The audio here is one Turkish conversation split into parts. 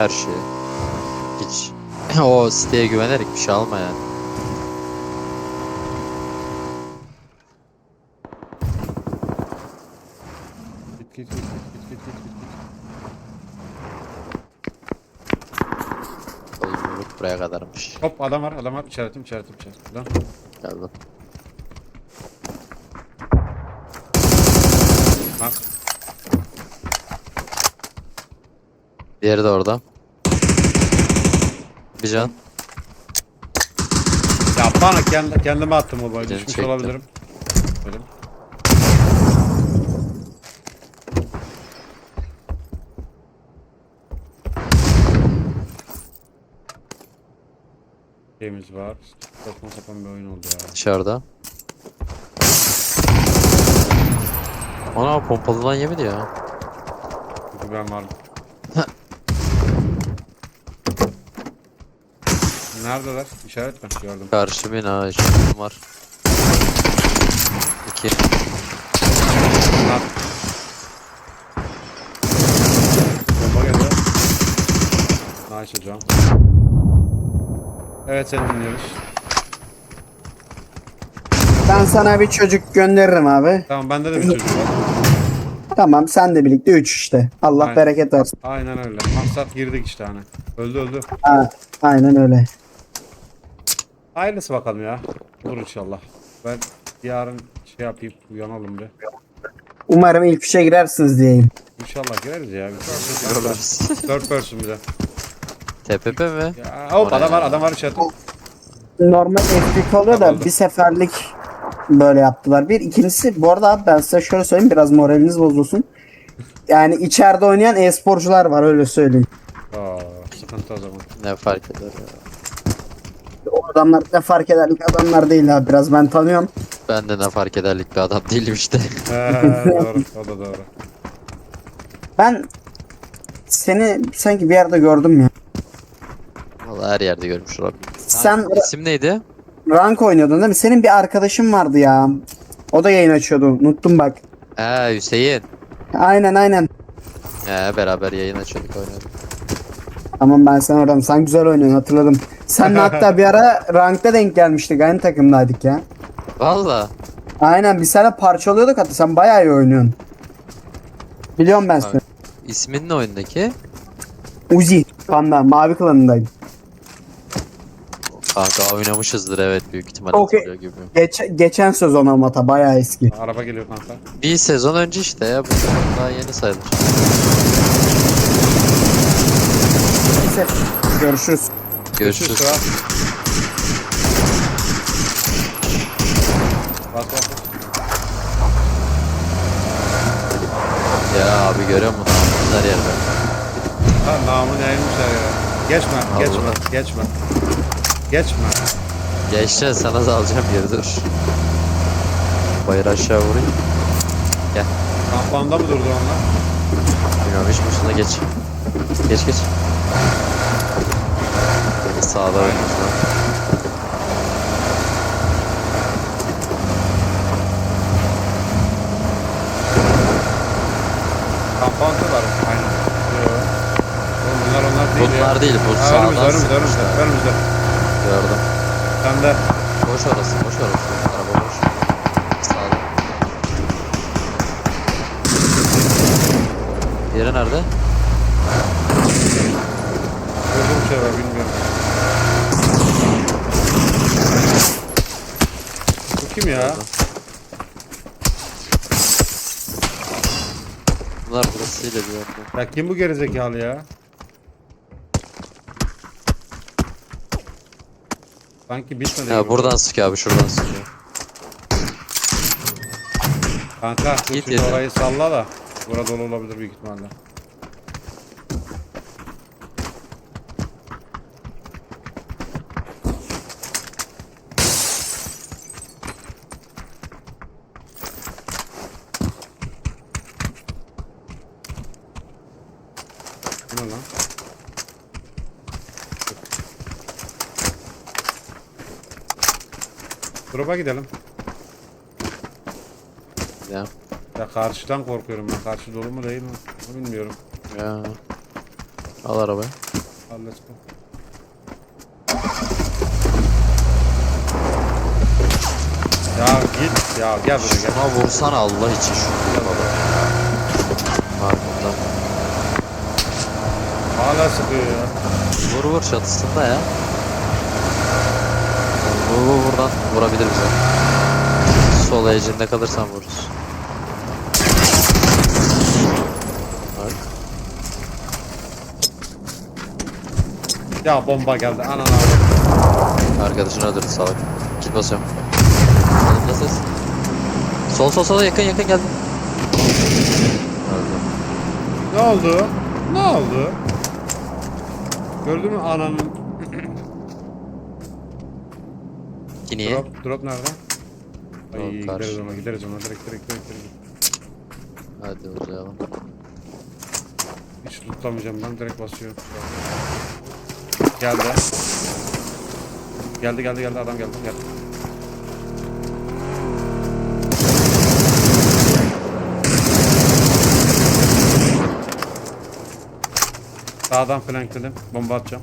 Her şeyi. Hiç o siteye güvenerek bir şey alma yani. Git git git git git git git. Oyunculuk buraya kadarmış. Hop adam var adam var işaretim işaretim işaretim. Lan. Geldim. Bak. Diğeri de orada. Bir can. Ya bana kendi, kendime attım o boyu. Düşmüş çekti. olabilirim. Benim. Şeyimiz var. Saçma sapan bir oyun oldu ya. Dışarıda. Ana pompalıdan yemedi ya. Çünkü ben varım. Neredeler? İşaret mi? Gördüm. Karşı bina işaretim var. İki. Bomba geliyor. Nice hocam. Evet seni dinliyoruz. Ben sana bir çocuk gönderirim abi. Tamam bende de bir çocuk var. Tamam sen de birlikte 3 işte. Allah Aynen. bereket versin. Aynen öyle. Maksat girdik işte hani. Öldü öldü. Ha, aynen öyle. Hayırlısı bakalım ya. Olur inşallah. Ben yarın şey yapayım uyanalım bir. Umarım ilk üçe girersiniz diyeyim. İnşallah gireriz ya. 4 person bir de. TPP mi? Ya, hop adam var adam var işaretim. Normal FPK oluyor da bir seferlik böyle yaptılar. Bir ikincisi bu arada abi ben size şöyle söyleyeyim biraz moraliniz bozulsun. Yani içeride oynayan e-sporcular var öyle söyleyeyim. Aa, sıkıntı o zaman. Ne fark eder ya. Adamlar ne fark ederlik adamlar değil abi biraz ben tanıyorum. Ben de ne fark ederlik bir adam değilim işte. He, doğru o da doğru. Ben seni sanki bir yerde gördüm ya. Vallahi her yerde görmüş olabilirim. Sen İsim neydi? rank oynuyordun değil mi? Senin bir arkadaşın vardı ya. O da yayın açıyordu. Unuttum bak. He Hüseyin. Aynen aynen. He beraber yayın açıyorduk oynuyorduk. Tamam ben sen oradan. Sen güzel oynuyorsun hatırladım. Sen hatta bir ara rankta denk gelmiştik. Aynı takımdaydık ya. Valla. Aynen biz sana parçalıyorduk hatta. Sen bayağı iyi oynuyorsun. Biliyorum ben seni. İsmin ne oyundaki? Uzi. Panda. Mavi klanındayım. Kanka oynamışızdır evet büyük ihtimalle hatırlıyor gibi. Geç, geçen sezon ama hatta bayağı eski. Araba geliyor kanka. Bir sezon önce işte ya bu sezon daha yeni sayılır. Neyse. Görüşürüz. Görüşürüz. Bas bas bas. Ya abi görüyor musun? Her yerde. Ha namı neymişler ya. Geçme, geçme, Allah. geçme. Geçme. Geçeceğiz sana da alacağım yeri dur. Bayır aşağı vurayım. Kampanda mı durdu onlar? Bilmiyorum hiç boşuna geç. Geç geç. Sağda lan. Kampanda var. Aynen. Bunlar onlar değil ya. Bunlar değil bu Ha, sağdan önümüzde, önümüzde, önümüzde, önümüzde. Gördüm. Sen de. Boş orası boş orası. Araba boş. Sağda. Yeri nerede? Gördüğüm şey var, bilmiyorum. Bu kim ya? Bunlar burasıyla bir yerde. Ya kim bu gerizekalı ya? Sanki bitmedi. Ya gibi. buradan sıkıyor abi şuradan sıkıyor. Kanka dur Git yeter. orayı salla da. Burada dolu olabilir büyük ihtimalle. Bu ne lan? Drop'a gidelim. Ya. Ya karşıdan korkuyorum ben. Karşı dolu mu değil mi? Onu bilmiyorum. Ya. Al arabayı. Al let's go. Ya git ya gel buraya gel. Şuna vursana Allah için şu baba. Markımda. Hala sıkıyor ya. Vur vur çatısında ya. Vur buradan vurabilir bize. Sol ecinde kalırsan vururuz. Bak. Ya bomba geldi anana avradım. Arkadaşını öldürdü salak. Kit basıyorum. Yanımda ses. Sol sol sol yakın yakın geldi. Öldü. Ne oldu? Ne oldu? Gördün mü ananın Ki niye? drop drop nerede? Ay Drop gideriz karşı. ona gideriz ona direkt direkt direkt direkt. Hadi uzayalım. Hiç tutamayacağım ben direkt basıyorum. Geldi. Geldi geldi geldi adam geldi geldi. Sağdan flankledim. Bomba atacağım.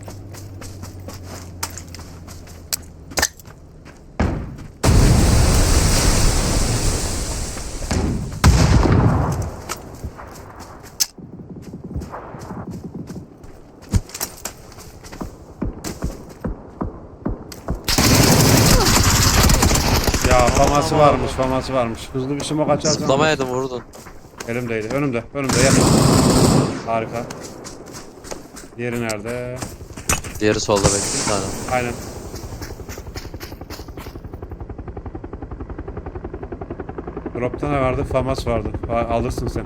Faması varmış faması varmış. Hızlı bir smoke açarsan. Zıplamayaydım vurdun. Elimdeydi. Önümde. Önümde yakın. Harika. Diğeri nerede? Diğeri solda bekliyor bir tane. Aynen. Drop'ta ne vardı? Famas vardı. A- Alırsın sen.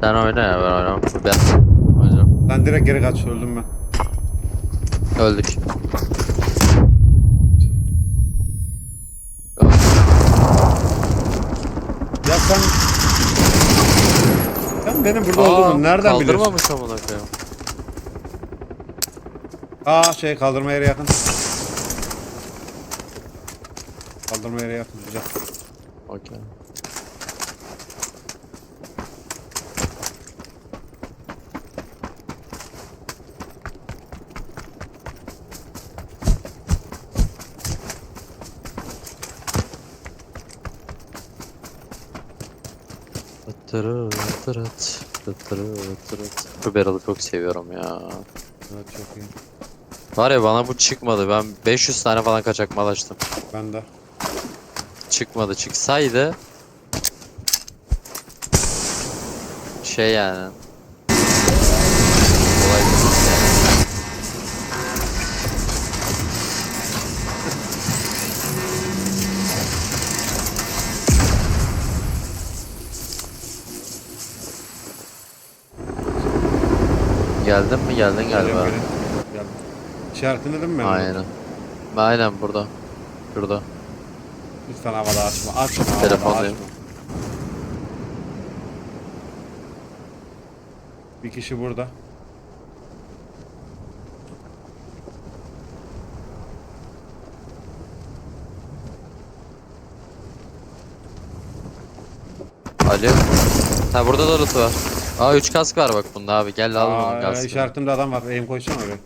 Sen oyna ya ben oynamam. Ben oynayacağım. Ben direkt geri kaç öldüm ben. Öldük. Ya sen... Sen benim burada olduğumu nereden biliyorsun? Kaldırmamış amına koyayım. Aa şey kaldırma yeri yakın. Kaldırma yeri yakın. Güzel. Okey. Tırı tırıt, tırı tırıt. Bu barrel'ı çok seviyorum ya. Evet çok iyi. Var ya bana bu çıkmadı. Ben 500 tane falan kaçak mal açtım. Ben de. Çıkmadı. Çıksaydı şey yani. Geldin mi? Geldin galiba. Geldim. İşaretini dedim mi ben? Aynen. Aynen burada. Şurada. Lütfen havada açma. Açma havada Telefondayım. açma. Bir kişi burada. Alo. Ha burada da loot var. Aa 3 kask var bak bunda abi. Gel al bunun Aa, kaskını. işaretimde adam var. Aim koysana oraya.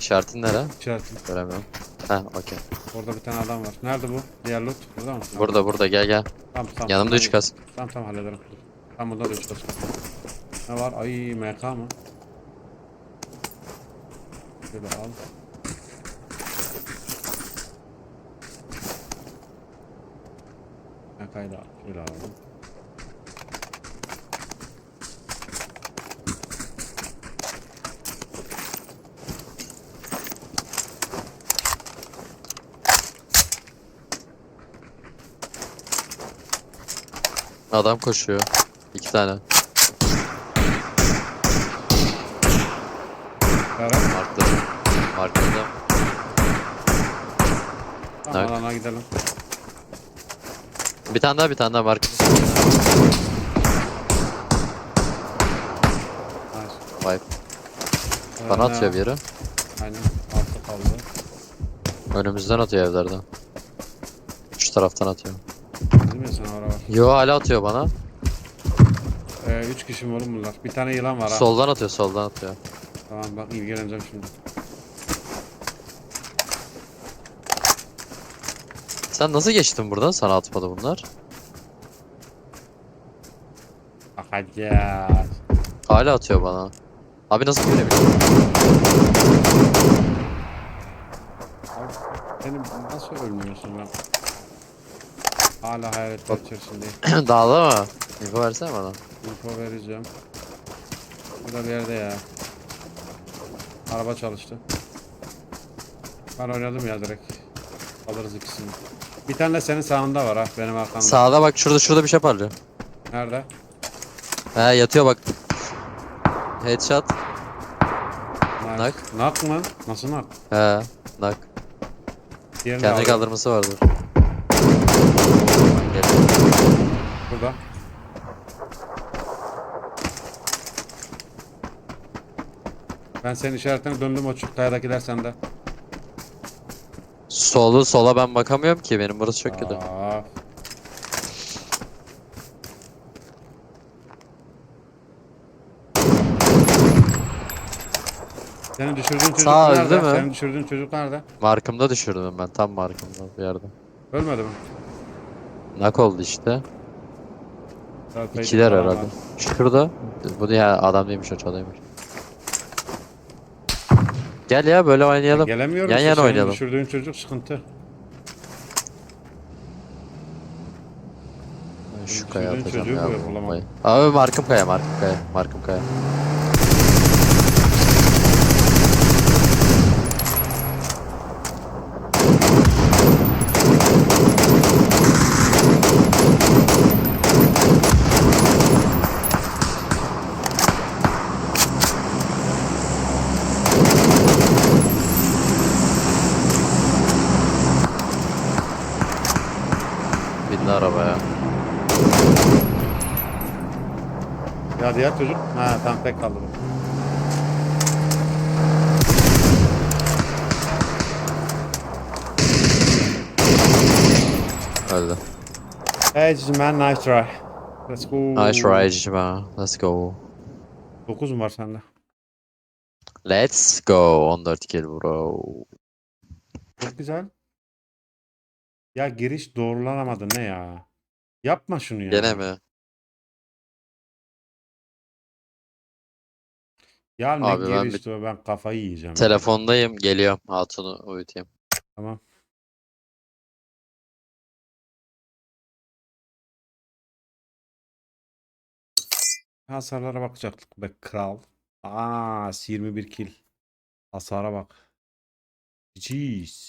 İşaretin nere? İşaretim. Göremiyorum. Ha okey. Orada bir tane adam var. Nerede bu? Diğer loot. Burada mı? Burada burada gel gel. Tamam tamam. Yanımda 3 kask. Tamam tamam hallederim. Tamam burada da 3 kask. var. Ne var? Ay MK mı? Şöyle al. MK'yı da al. Şöyle alalım. Adam koşuyor. 2 tane. Beraber. Markta. Markında. Tamam Tak. alana gidelim. Bir tane daha bir tane daha. Nice. Vay. Bana ne- atıyor bir yere. Aynen. Altta kaldı. Önümüzden atıyor evlerden. Şu taraftan atıyor. Dedim ya sana ara var. Yo hala atıyor bana. Ee, üç kişi mi oğlum bunlar? Bir tane yılan var ha. Soldan atıyor soldan atıyor. Tamam bak ilgileneceğim şimdi. Sen nasıl geçtin buradan? Sana atmadı bunlar. Hadi ya. Hala atıyor bana. Abi nasıl görebiliyor? Abi, Benim nasıl ölmüyorsun lan? Hala hayaletler içerisindeyim. Dağda mı? Info versene bana. Info vereceğim. Burada bir yerde ya. Araba çalıştı. Ben oynadım ya direkt. Alırız ikisini. Bir tane de senin sağında var ha benim arkamda. Sağda bak şurada şurada bir şey parlıyor. Nerede? He yatıyor bak. Headshot. Nak. Nak. Mı? Nasıl nak? He. Nak. Diğerini Kendini aldım. kaldırması vardır. Burada. Ben senin işaretine döndüm o çubuk kayadakiler sende. Solu sola ben bakamıyorum ki benim burası çok kötü. Aa, Senin düşürdüğün çocuk Sağ nerede? öldü mü? Senin düşürdüğün çocuk nerede? Markımda düşürdüm ben tam markımda bir yerde. Ölmedi mi? Nak oldu işte. İkiler herhalde. Şurada. Bu da ya adam değilmiş o çalıymış. Gel ya böyle oynayalım. Gelemiyorum Yan ki, yana oynayalım. düşürdüğün çocuk sıkıntı. Şu kaya atacağım ya. Abi markım kaya markım kaya markım kaya. Diğer çocuk? Ha tamam tek kaldı bu. Öldü. Hey man nice try. Let's go. Nice ride man. Let's go. 9 mu var sende? Let's go. 14 kill bro. Çok güzel. Ya giriş doğrulanamadı ne ya? Yapma şunu ya. Gene mi? Ya ne Abi ben giriş doğru ben kafayı yiyeceğim. Telefondayım. Geliyorum. Hatun'u uyutayım. Tamam. Hasarlara bakacaktık be kral. Aa 21 kill. Hasara bak. Jeez.